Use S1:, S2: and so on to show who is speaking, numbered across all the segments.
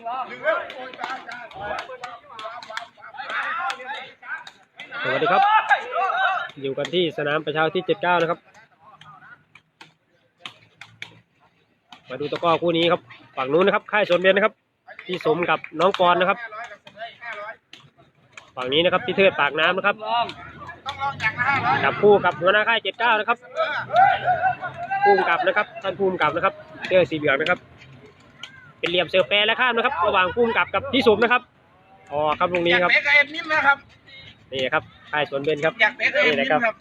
S1: สวัสดีครับ อยู่กันที่สนามประชาที่ 79 นะครับ มาดูตะก้อคู่นี้ครับฝั่งนู้นนะครับ ค่ายสวนเบนนะครับพี่สมกับน้องปอนนะครับ ฝั่งนี้นะครับพี่เทิดปากน้ำนะครับจับคู่กับหัวหน้าค่าย 79 นะครับภูมิกับนะครับท่านภูมิกับนะครับเสื้อสีเหลืองนะครับ เป็นเหลี่ยมเสือแปรและข้ามนะครับ ระหว่างภูมิกับกับพี่สมนะครับอ๋อครับตรงนี้
S2: อยาก
S1: ครับ
S2: เป๊กกับเอ็มนิ่มนะครับ
S1: นี่ครับค่ายสวนเบนครับ
S2: อยากเป๊กกับเอ็ม
S1: นี่
S2: นิ่
S1: นะ
S2: ม
S1: ครับ
S2: ครับ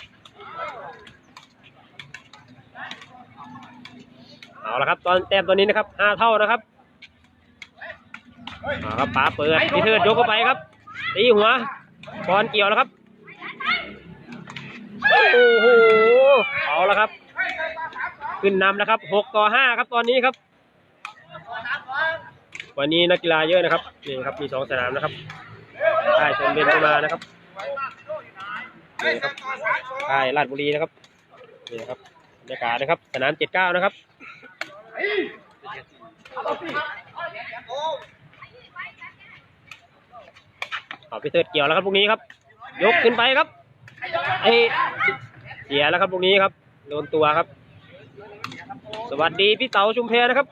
S1: เอาละครับตอนแต้มตัวนี้นะครับห้าเท่านะครับเอาครับป๋าเปิดพี่เทิดยกเข้าไปครับตีหัวบอลเกี่ยวแล้วครับโอ้โหเอาละครับ ขึ้นนำแล้วครับหกต่อห้าครับตอนนี้ครับ วันนี้นักกีฬาเยอะนะครับนี่ครับมีสองสนามนะครับค่ายชนเบนเข้ามานะครับนี่ครับค่ายราชบุรีนะครับนี่ครับบรรยากาศนะครับ สนามเจ็ดเก้านะครับเอาพี่เติร์เกี่ยวแล้วครับลูกนี้ครับ ยกขึ้นไปครับไอเสียแล้วครับลูกนี้ครับโดนตัวครับ สวัสดีพี่เต๋าชุมเพนะครับ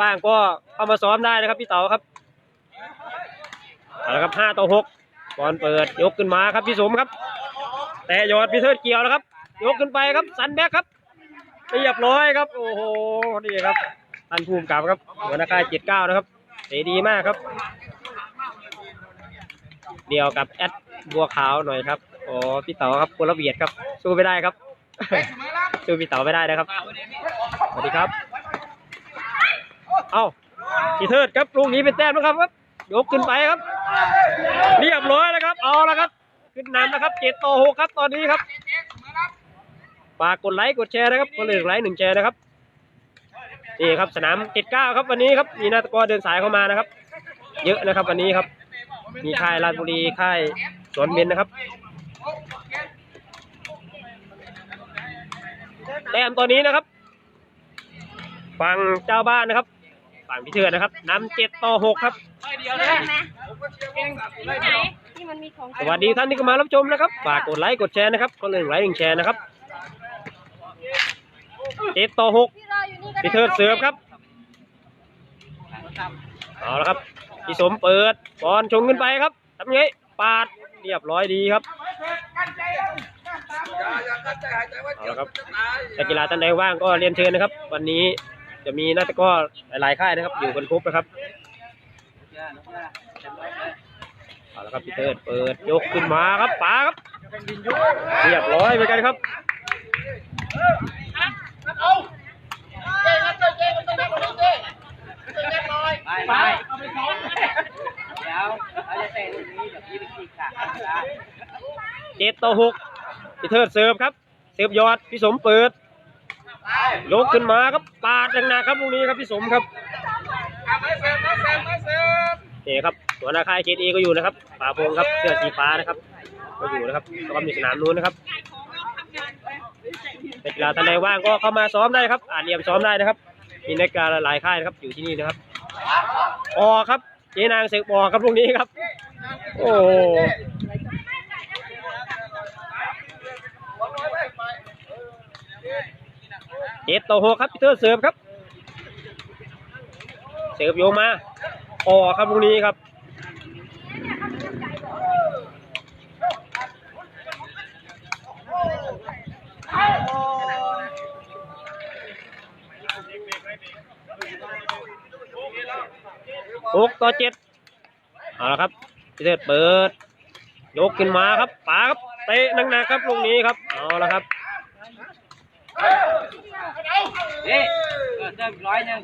S1: ว่างๆก็เข้ามาซ้อมได้นะครับพี่เต๋าครับเอาละครับห้าต่อหกบอลเปิดยกขึ้นมาครับพี่สมครับ แต่ยอดพี่เทิดเกี่ยวแล้วครับ ยกขึ้นไปครับสันแบ็กครับเรียบร้อยครับ โอ้โหนี่ครับท่านภูมิกับครับหัวหน้าค่ายเจ็ดเก้านะครับเตะดีมากครับ เดียวกับแอดบัวขาวหน่อยครับโอ้พี่เต๋อครับคนละเบียดครับสู้ไม่ได้ครับสู้พี่เต๋อไม่ได้นะครับสวัสดีครับ เอ้าพี่เทิดครับลูกนี้เป็นแต้มนะครับครับยกขึ้นไปครับ เรียบร้อยแล้วครับ เอาละครับ ขึ้นนำนะครับเจ็ดต่อหกครับตอนนี้ครับฝากกดไลค์กดแชร์นะครับคนละหนึ่งไลค์หนึ่งแชร์นะครับนี่ครับสนามเจ็ดเก้าครับวันนี้ครับมีนาตะกอเดินสายเข้ามานะครับ เยอะนะครับวันนี้ครับ มีค่ายราชบุรีค่ายสวนเบนนะครับแต้มตอนนี้นะครับ ฝั่งเจ้าบ้านนะครับ ฝั่งพิเทือนะครับนำเจ็ดต่อหกครับ
S3: เห็นไหมที่ไหนที่มันมีของ
S1: สวัสดีท่านที่เข้ามารับชมนะครับ ฝากกดไลค์กดแชร์นะครับคนละหนึ่งไลค์หนึ่งแชร์นะครับเจ็ดต่อหก
S3: ที่รออยู่นี่ก็ได้
S1: พิเทิดเสิร์ฟครับ เอาละครับ พี่สมเปิดบอลชงขึ้นไปครับทำไง ปาด เรียบร้อยดีครับเอาละครับนักกีฬาท่านใดว่างก็เรียนเชิญนะครับ วันนี้ จะมีนักตะกร้อหลายๆค่ายนะครับ อยู่กันครบนะครับเอาละครับพี่เติร์ดเปิดยกขึ้นมาครับป๋าครับเรียบร้อยเหมือนกันครับ
S4: ไปไปเดี๋ยวเราจะเตะลูกนี้เดี๋ยวพี่ไปขีดขานะ
S1: เจ็ดต่อหกพี่เทิดเสิร์ฟครับ เสิร์ฟยอดพี่สมเปิด ยกขึ้นมาครับปาดหนักครับลูกนี้ครับพี่สมครับนี่ครับหัวหน้าค่ายเจดีก็อยู่นะครับป่าพงครับเสื้อสีฟ้านะครับ ก็อยู่นะครับแล้วก็มีสนามนู้นนะครับนักกีฬาท่านใดว่างก็เข้ามาซ้อมได้ครับอ่านเรียมซ้อมได้นะครับมีนักกีฬาหลายค่ายนะครับอยู่ที่นี่นะครับออครับเจนางเสกปอครับลูกนี้ครับ โอ้ เจ็ดต่อหกครับพีเตอร์เสิร์ฟครับ เสิร์ฟโยมาออครับลูกนี้ครับหกต่อเจ็ดเอาละครับพีเตอร์เปิด ยกขึ้นมาครับป๋าครับ เตะหนักๆครับลูกนี้ครับ เอาละครับ
S4: เฮ้ยเออเติมร้อยหนึ่ง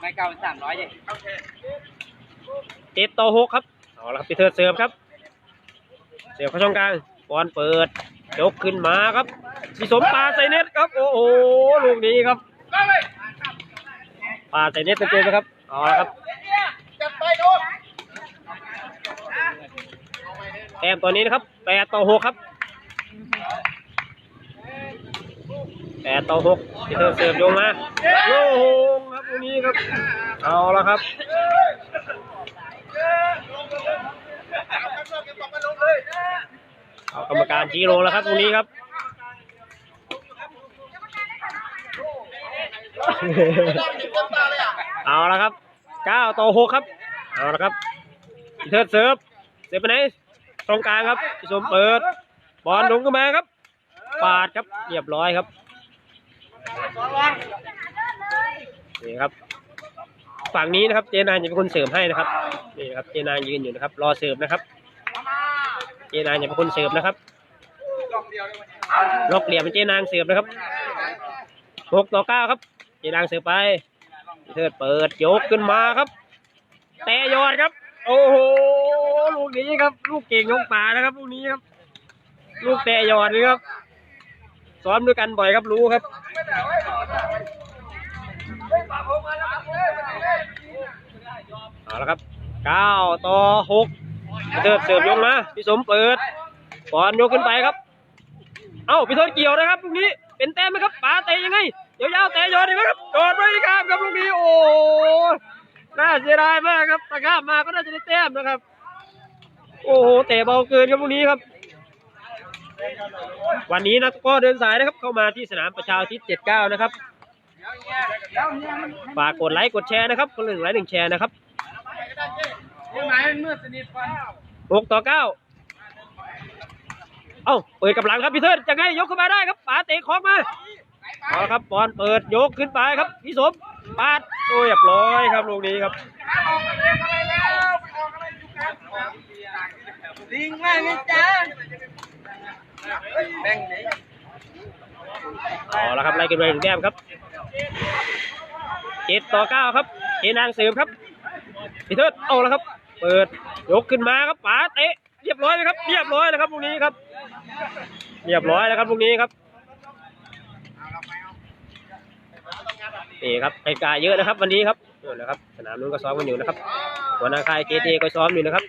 S4: ไม่เก่าสามร้อยดิ
S1: เจ็ดต่อหกครับเอาละครับพีเตอร์เสิร์ฟครับ เสิร์ฟเข้าช่องกลางบอลเปิดยกขึ้นมาครับพี่สมปาใส่เน็ตครับ โอ้โหลูกนี้ครับปาใส่เน็ตเต็มๆนะครับเอาละครับ แต้มตอนนี้นะครับแปดต่อหกครับแปดต่อหกพีเตอเสิร์ฟโยงมาโอ้โหครับตรงนี้ครับ เอาแล้วครับเอากรรมการชี้ลงแล้วครับตรงนี้ครับเอาละครับเก้าต่อหกครับ เอาละครับเตอร์เสิร์ฟเสิร์ฟไปไหน ตรงกลางครับสมเปิด บอลลงขึ้นมาครับ ปาดครับเรียบร้อยครับนี่ครับ ฝั่งนี้นะครับเจนานจะเป็นคนเสิร์ฟให้นะครับนี่นะครับเจนานยืนอยู่นะครับ รอเสิร์ฟนะครับเจนานจะเป็นคนเสิร์ฟนะครับล็อกเหลี่ยมเป็นเจนางเสิร์ฟนะครับหกต่อเก้าครับ เจนางเสิร์ฟไปเทิดเปิดยกขึ้นมาครับ แตะยอดครับ โอ้โหลูกนี้ครับ ลูกเก่งของป่านะครับลูกนี้ครับ ลูกแตะยอดนี่ครับซ้อมด้วยกันบ่อยครับรู้ครับเอาละครับเก้าต่อหกเติร์ดเสิร์ฟยกมาพี่สมเปิดบอลยกขึ้นไปครับ เอ้าพี่ทษเกี่ยวนะครับลูกนี้เป็นแต้มไหมครับป๋าเตะยังไงยาวๆเตะยอดดีไหมครับโดดไม่ข้ามครับลูกนี้โอ้ น่าเสียดายมากครับตะข้ามมาก็น่าจะได้แต้มนะครับ โอ้โหเตะเบาเกินครับลูกนี้ครับ วันนี้นะก็เดินสายนะครับ เข้ามาที่สนามประชาธิปไตย79 นะครับฝากกดไลค์กดแชร์นะครับคนหนึ่งไลค์หนึ่งแชร์นะครับหกต่อเก้าเอ้าเปิดกับหลังครับพี่เทิดจะไงยกขึ้นมาได้ครับป๋าเตะของมาเอาละครับบอลเปิดยกขึ้นไปครับพี่สม ปาดโอ้ยเรียบร้อยครับลูกนี้ครับ
S4: ลิงมากนะจ๊ะแบ่งไหน
S1: เอาละครับไล่กันไปถึงแก้มครับเจ็ดต่อเก้าครับเคนางเสริมครับพี่เทิดเอาละครับ เปิดยกขึ้นมาครับป๋าเตะเรียบร้อยเลยครับ เรียบร้อยแล้วครับลูกนี้ครับ เรียบร้อยแล้วครับลูกนี้ครับ นี่ครับไอกาเยอะนะครับ วันนี้ครับนี่นะครับ สนามนู้นก็ซ้อมกันอยู่นะครับ หัวหน้าค่ายเจเจก็ซ้อมอยู่นะครับ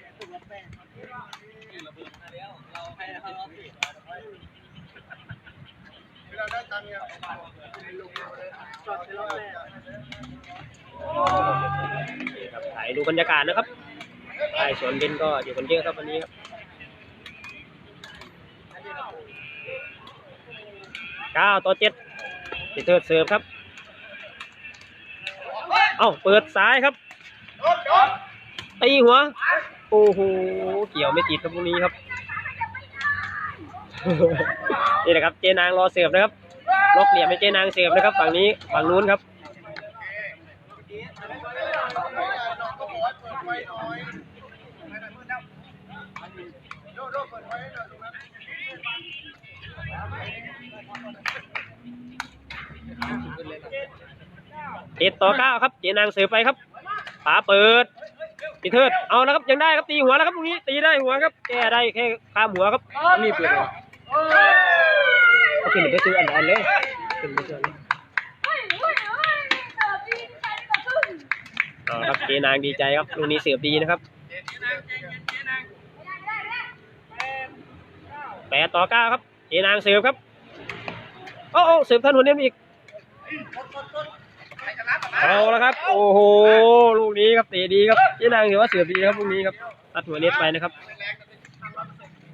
S1: นี่ครับถ่ายดูบรรยากาศนะครับถ่ายสวนเบนก็อยู่กันเยอะครับวันนี้ครับเก้าต่อเจ็ดติเทิร์ดเสิร์ฟครับ เอ้าเปิดซ้ายครับตีหัว โอ้โห เกี่ยวไม่ติดครับพวกนี้ครับ นี่นะครับ เจนางรอเสิร์ฟนะครับ ล็อกเหลี่ยมให้เจนางเสิร์ฟนะครับ ฝั่งนี้ ฝั่งนู้นครับเจ็ดต่อเก้าครับ เจนางเสือไปครับป๋าเปิดพีเทิดเอาแล้วครับยังได้ครับตีหัวแล้วครับตรงนี้ตีได้หัวครับแก้ได้แค่ข้ามหัวครับนี่เปิดหัวเอาขึ้นไปซื้ออันอันเลยขึ้นไปซื้ออันเลยอาครับเจนางดีใจครับลูกนี้เสือดีนะครับแปดต่อเก้าครับเจนางเสือครับโอ้โอ้เสือท่านหัวเนี้ยอีก เอาละครับ โอ้โห ลูกนี้ครับเตะดีครับเจ๊นางถือว่าเสือดีครับลูกนี้ครับ ตัดหัวเน็ตไปนะครับ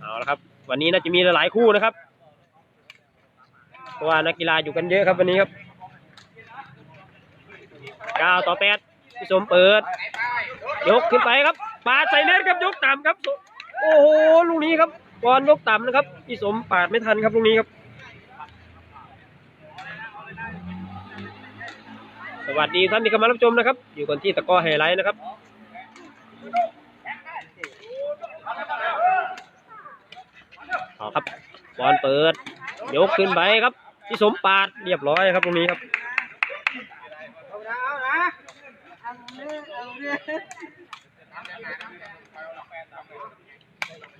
S1: เอาละครับ วันนี้น่าจะมีหลายคู่นะครับ เพราะว่านักกีฬาอยู่กันเยอะครับวันนี้ครับเก้าต่อแปดพี่สมเปิด ยกขึ้นไปครับปาดใส่เน็ตครับยกต่ำครับ โอ้โห ลูกนี้ครับบอลยกต่ำนะครับพี่สมปาดไม่ทันครับลูกนี้ครับ สวัสดีท่านที่เข้ามารับชมนะครับ อยู่กันที่ตะก้อไฮไลท์นะครับเอาครับบอลเปิด ยกขึ้นไปครับ ที่สมปาดเรียบร้อยครับตรงนี้ครับ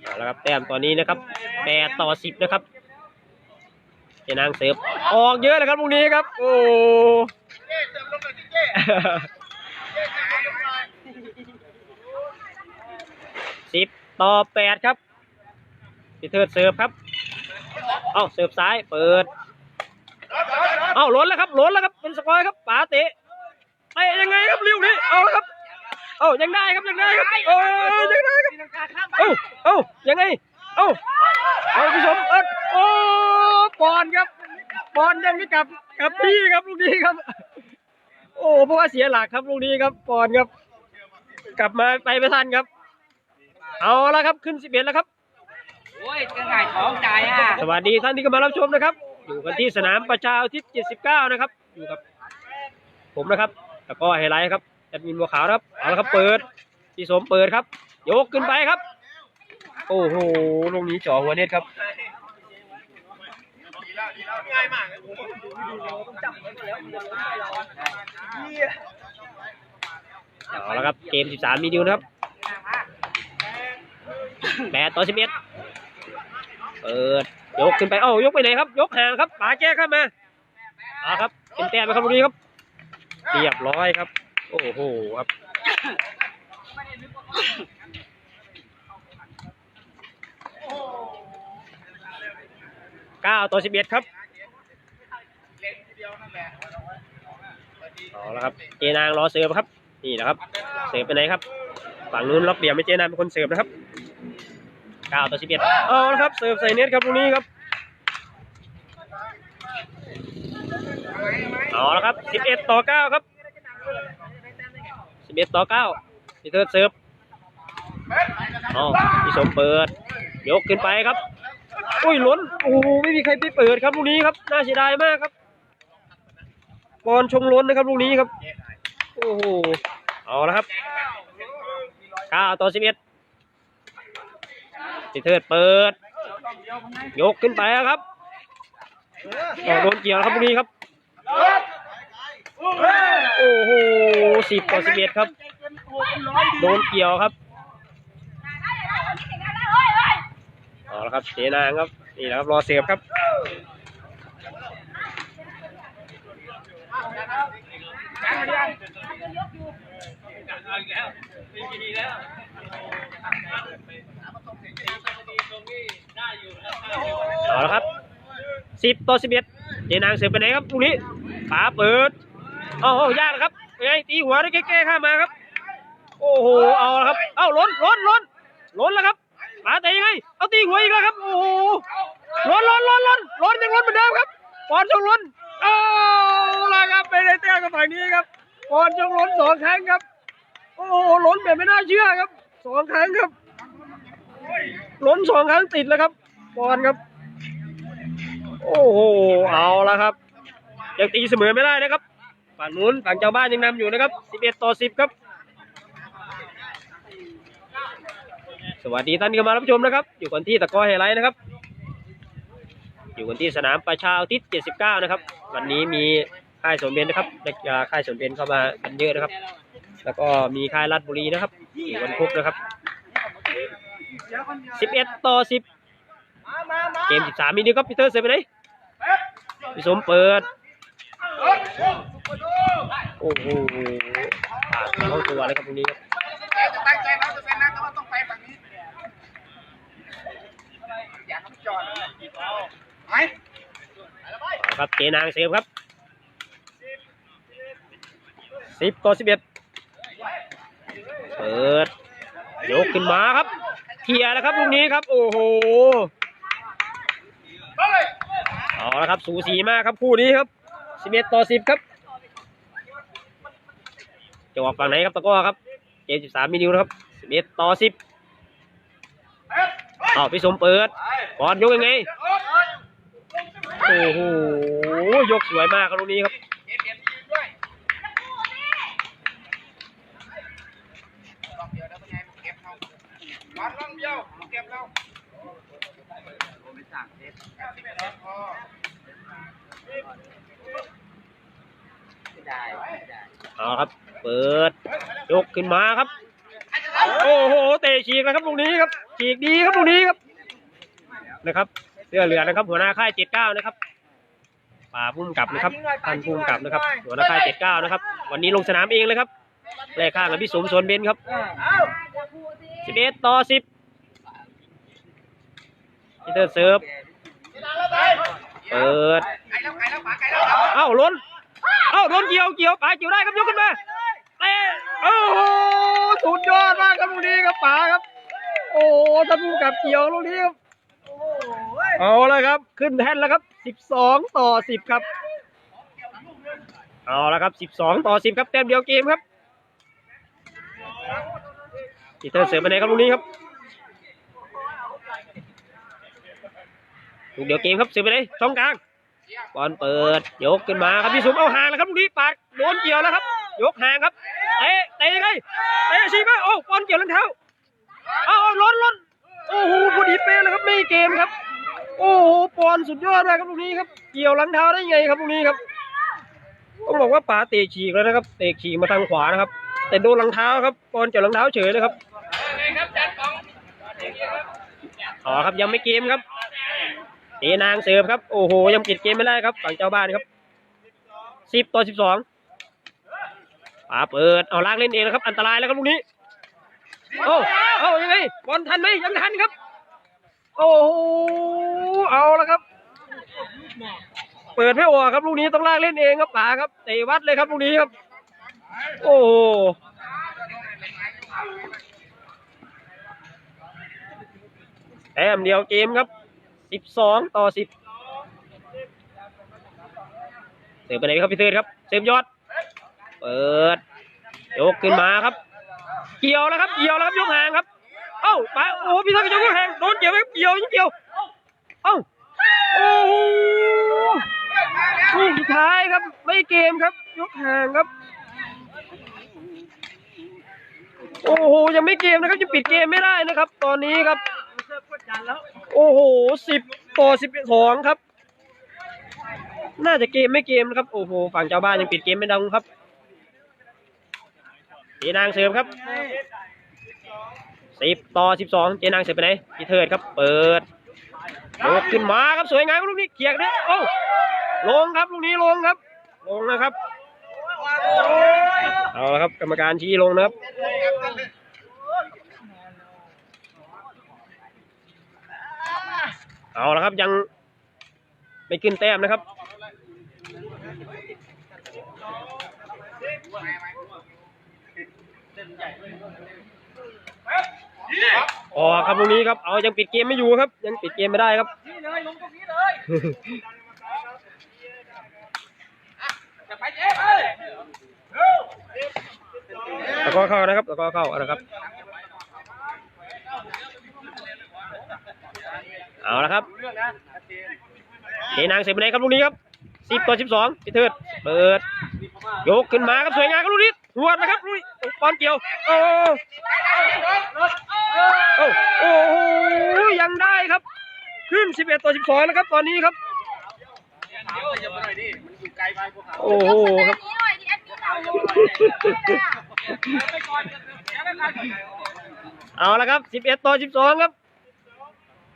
S1: เอาละครับแต้มตอนนี้นะครับแปดต่อสิบนะครับเจนางเสิร์ฟออกเยอะเลยครับตรงนี้ครับ โอ้ สิบต่อแปดครับพี่เทิดเสิร์ฟครับ เอ้าเสิร์ฟซ้ายเปิด เอ้าล้นแล้วครับล้นแล้วครับเป็นสกอยครับป๋าเตะเตะยังไงครับริ้วนี้เอาละครับ เอ้ายังได้ครับยังได้ครับเอ้ยังได้ครับเอ้าเอ้ายังไงเอ้าเอาผู้ชมเอ้โอ้ปอนครับปอนยังไม่กลับกลับที่ครับลูกนี้ครับ โอ้เพราะว่าเสียหลักครับลูกนี้ครับปอนครับ กลับมาไปไม่ทันครับ เอาละครับขึ้นสิบเอ็ดแล้วครับ
S4: โอ้ยจะง่ายของใจอะ
S1: สวัสดีท่านที่เข้ามารับชมนะครับ อยู่กันที่สนามประชาอุทิศ79 นะครับ อยู่กับ ผมนะครับแล้วก็ไฮไลท์ครับแอดมินบัวขาวนะครับเอาละครับเปิดพี่สมเปิดครับ ยกขึ้นไปครับ โอ้โหลงนี้จ่อหัวเน็ตครับ เอาละครับ เกม 13 มีดิวนะครับ8ต่อ11เปิด ยกขึ้นไปเอ้ายกไปไหนครับ ยกห่างครับป๋าแก้ข้ามมาเอาครับเป็นแต้มไปครับตรงนี้ครับเรียบร้อยครับ โอ้โหครับเก้าต่อสิบเอ็ดครับ เอาละครับเจนางรอเสิร์ฟครับ นี่นะครับ เสิร์ฟไปไหนครับฝั่งนู้นล็อกเดี่ยวไม่เจนางเป็นคนเสิร์ฟนะครับเก้าต่อสิบเอ็ดเอาละครับเสิร์ฟใส่เน็ตครับตรงนี้ครับเอาละครับสิบเอ็ดต่อเก้าครับสิบเอ็ดต่อเก้าพี่เทิร์ดเสิร์ฟเอาพี่สมเปิด ยกขึ้นไปครับ อุ้ยล้นโอ้ไม่มีใครไปเปิดครับลูกนี้ครับ น่าเสียดายมากครับ บอลชงล้นนะครับลูกนี้ครับ โอ้โห เอาละครับเก้าต่อสิบเอ็ดพี่เทิดเปิด ยกขึ้นไปครับโดนเกี่ยวครับลูกนี้ครับ โอ้โหสิบต่อสิบเอ็ดครับ โดนเกี่ยวครับเอาละครับเจนางครับ นี่แหละครับรอเสียบครับ เอาละครับสิบต่อสิบเอ็ดเจนางเสียบไปไหนครับลูกนี้ป๋าเปิดโอ้โหยากนะครับยังไงตีหัวได้แก้ๆข้ามมาครับ โอ้โหเอาละครับ เอ้าล้นล้นล้นล้นแล้วครับมาแต่ยังไงเอาตีหัวอีกแล้วครับโอ้โหล้นล้นล้นล้นล้นยังล้นเหมือนเดิมครับปอนจงล้นเอาละครับไปในเต้กับฝั่งนี้ครับปอนจงล้นสองครั้งครับ โอ้โหล้นแบบไม่น่าเชื่อครับสองครั้งครับล้นสองครั้งติดแล้วครับปอนครับ โอ้โหเอาละครับยังตีเสมอไม่ได้นะครับฝั่งนู้นฝั่งเจ้าบ้านยังนำอยู่นะครับ11ต่อ10 ครับ สวัสดีท่านที่มารับชมนะครับ อยู่กันที่ตะกอไฮไลท์นะครับ อยู่กันที่สนามประชาอุทิศ79 นะครับ วันนี้มี ค่ายสวนเบนนะครับนักกีฬาค่ายสวนเบนเข้ามากันเยอะนะครับ แล้วก็มีค่ายราชบุรีนะครับอยู่วันพุธนะครับ11ต่อ10เกม13มีดีครับพีเตอร์เซฟไปไหนพี่สมเปิด โอ้โหผ่านเข้าตัวเลยครับตรงนี้ครับ
S2: ตั้งใจร้อยเปอร์เซ็นต์นะแต่ว่าต้องไปฝั่งนี้อย่าต้องจอดไหม
S1: เอาครับเจนางเซฟครับ สิบต่อสิบเอ็ดเปิดยกขึ้นมาครับเคลียร์แล้วครับลูกนี้ครับ โอ้โหเอาละครับสูสีมากครับคู่นี้ครับสิบเอ็ดต่อสิบครับจะออกฝั่งไหนครับตะก้อครับเจสิบสามมินิวนะครับสิบเอ็ดต่อสิบเอาพี่สมเปิดก่อนยกยังไงโอ้โหยกสวยมากครับลูกนี้ครับ
S2: เก็บเก็บด้วยลองเดียวแล้วเป็นไงเก็บเราวัดลองเดียวเก็บเรา ไม่สั่งเซ็ตสิบเอ็ดพอ
S4: ไม่ได้ไม่ได้
S1: เอาครับ เปิด ยกขึ้นมาครับ โอ้โห เตะฉีกแล้วครับลูกนี้ครับ ฉีกดีครับลูกนี้ครับ นะครับ เสื้อเหลืองนะครับ หัวหน้าค่ายเจ็ดเก้านะครับป่าพุ่มกลับนะครับท่านพุ่มกลับนะครับ หัวหน้าค่ายเจ็ดเก้านะครับ วันนี้ลงสนามเองเลยครับแลกข้างกับพี่สมสวนเบนครับสิบเอ็ดต่อสิบ พีเตอร์เซิร์ฟเปิดเอ้าล้นเอ้าโดนเกี่ยวเกี่ยวป๋าเกี่ยวได้ครับยกขึ้นมาเตะโอ้โหสุดยอดมากครับลูกนี้ครับป๋าครับ โอ้โหท่านผู้กับเกี่ยวลูกนี้ครับเอาละครับ ขึ้นแท่นแล้วครับสิบสองต่อสิบครับเอาละครับสิบสองต่อสิบครับแต้มเดียวเกมครับอีเตอร์เสือไปไหนครับลูกนี้ครับ ลูกเดียวเกมครับเสือไปไหนช่องกลางบอลเปิด ยกขึ้นมาครับพี่สุมเอาห่างแล้วครับลูกนี้ปาดโดนเกี่ยวแล้วครับ ยกห่างครับเตะเตะยังไงเตะชีมาโอ้บอลเกี่ยวรองเท้าเอาล้นล้นโอ้โหพอดีเป๊ะเลยครับไม่เกมครับ โอ้โหบอลสุดยอดมากครับลูกนี้ครับ เกี่ยวลังเท้าได้ไงครับลูกนี้ครับต้องบอกว่าป๋าเตะฉีกแล้วนะครับ เตะฉีกมาทางขวานะครับ แต่โดนลังเท้าครับบอลเกี่ยวลังเท้าเฉยเลยครับอ๋อครับยังไม่เกมครับ เอนางเสิร์ฟครับ โอ้โห ยังปิดเกมไม่ได้ครับ ฝั่งเจ้าบ้านครับสิบต่อสิบสองป่าเปิด เอาลากเล่นเองแล้วครับ อันตรายแล้วครับลูกนี้ โอ้โอ้ยังไงบอลทันไหมยังทันครับ โอ้โห เอาแล้วครับ เปิดไม่ออกครับลูกนี้ต้องลากเล่นเองครับป่าครับ เตะวัดเลยครับลูกนี้ครับ โอ้โหแต้มเดียวเกมครับ สิบสองต่อสิบเสิร์ฟไปไหนครับพี่เติร์ครับเสิร์ฟยอด เปิด ยกขึ้นมาครับ เกี่ยวแล้วครับ เกี่ยวแล้วครับยกห่างครับ เอ้าไปโอ้โหพี่เติร์ดยกห่างโดนเกี่ยวไหมเกี่ยวยิ่งเกี่ยว เอ้าโอ้โหลูกสุดท้ายครับ ไม่เกมครับ ยกห่างครับ โอ้โหยังไม่เกมนะครับยังปิดเกมไม่ได้นะครับ ตอนนี้ครับ โอ้โหสิบต่อสิบสองครับ น่าจะเกมไม่เกมนะครับ โอ้โห ฝั่งเจ้าบ้านยังปิดเกมไม่ได้ครับเจนางเสริมครับสิบต่อสิบสองเจนางเสริมไปไหนพี่เทิดครับ เปิดยกขึ้นมาครับสวยงามลูกนี้เกียกเนี่ยโอ้ลงครับลูกนี้ลงครับ ลงนะครับเอาละครับกรรมการชี้ลงนะครับ เอาละครับยังไม่ขึ้นแต้มนะครับอ๋อครับตรงนี้ครับ เอายังปิดเกมไม่อยู่ครับ ยังปิดเกมไม่ได้ครับ
S4: นี่เลยลงตรงนี้เลยจะไปเจ๊ไป
S1: ตะกร้อเข้านะครับตะกร้อเข้าเอานะครับ เอาละครับเคนางเสร็จไปไหนครับลูกนี้ครับสิบต่อสิบสองพี่เทิดเปิดยกขึ้นมาครับสวยงามครับลูกนี้หัวดนะครับลูกนี้บอลเกี่ยวโอ้โอ้โอ้โหยังได้ครับขึ้นสิบเอ็ดต่อสิบสองแล้วครับตอนนี้ครับโอ้โหครับ
S3: เอาละ
S1: เอาละครับสิบเอ็ดต่อสิบสองครับ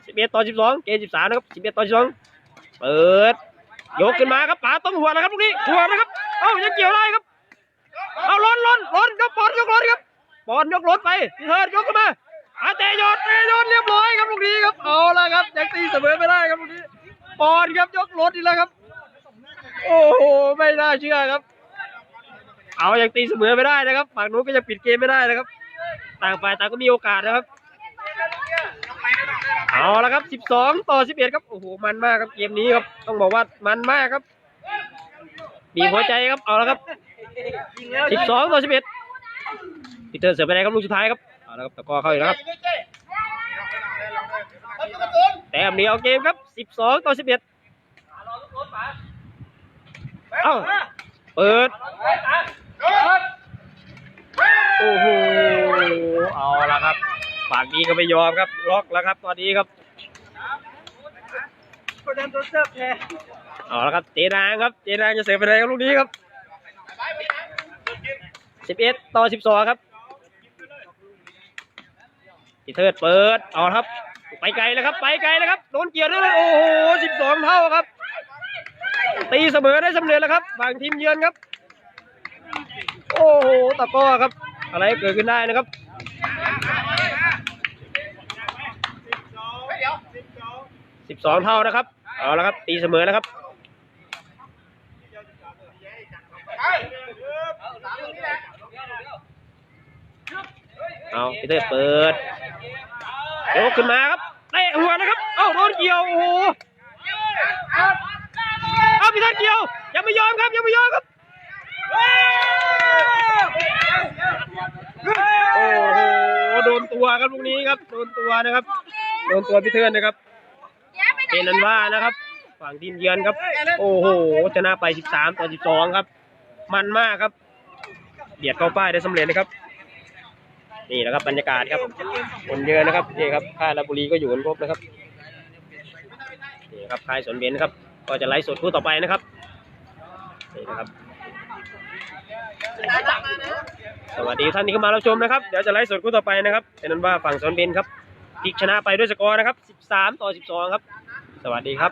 S1: สิบเอ็ดต่อสิบสองเกมสิบสามนะครับสิบเอ็ดต่อสิบสองเปิดยกขึ้นมาครับป๋าต้องหัวนะครับลูกนี้หัวนะครับเอ้ายังเกี่ยวได้ครับเอาล้นล้นล้นครับอลยกล้นครับบอลยกล้นไปเทิร์ดยกขึ้นมาอาเตยอดเตยอดเรียบร้อยครับลูกนี้ครับเอาละครับยังตีเสมอไม่ได้ครับลูกนี้บอลครับยกล้นอีกแล้วครับ โอ้โหไม่น่าเชื่อครับ เอายังตีเสมอไม่ได้นะครับฝั่งนู้นก็ยังปิดเกมไม่ได้นะครับ ต่างฝ่ายต่างก็มีโอกาสนะครับ เอาละครับ 12 ต่อ 11 ครับ โอ้โห มันมากครับ เกมนี้ครับ ต้องบอกว่ามันมากครับ บีบหัวใจครับ เอาละครับ 12 ต่อ 11พีเตอร์เสือไปไหนครับลูกสุดท้ายครับ เอาละครับ ตะกร้อเข้าอีกแล้วครับ แต้มเดียวเกมครับ 12 ต่อ 11 เอ้า เปิด โอ้โห เอาละครับ ฝั่งนี้ก็ไม่ยอมครับล็อกแล้วครับ ตอนนี้ครับ
S4: คนนั้นตัวเสิร์ฟแทน
S1: เอาละครับเจนางครับเจนางจะเสิร์ฟไปไหนครับลูกนี้ครับ11ต่อ12ครับพีเทิร์ดเปิดเอาครับ ไปไกลแล้วครับ ไปไกลแล้วครับโดนเกี่ยวด้วยโอ้โห12เท่าครับ ตีเสมอได้สำเร็จแล้วครับฝั่งทีมเยือนครับ โอ้โหตะก้อครับ อะไรเกิดขึ้นได้นะครับ 12เท่านะครับเอาละครับตีเสมอแล้วครับเอาพีเตอร์เปิดโยกขึ้นมาครับเตะหัวนะครับ เอ้าโดนเกี่ยวโอ้โหเอาพีเตอร์เกี่ยวยังไม่ยอมครับยังไม่ยอมครับโอ้โหโดนตัวครับลูกนี้ครับโดนตัวนะครับ โดนตัวพี่เตอร์นะครับ เป็นนันว่านะครับ ฝั่งทีมเยือนครับ โอ้โหชนะไป 13 ต่อ 12 ครับ มันมากครับเบียดเข้าป้ายได้สำเร็จนะครับ นี่นะครับบรรยากาศครับคนเยอะนะครับนี่ครับค่ายลาบุรีก็อยู่กันครบนะครับนี่ครับค่ายสวนเบนครับ ก็จะไลฟ์สดคู่ต่อไปนะครับนี่นะครับสวัสดีท่านที่เข้ามารับชมนะครับ เดี๋ยวจะไลฟ์สดคู่ต่อไปนะครับเป็นนั้นว่าฝั่งสวนเบนครับพลิกชนะไปด้วยสกอร์นะครับ 13 ต่อ 12 ครับ สวัสดีครับ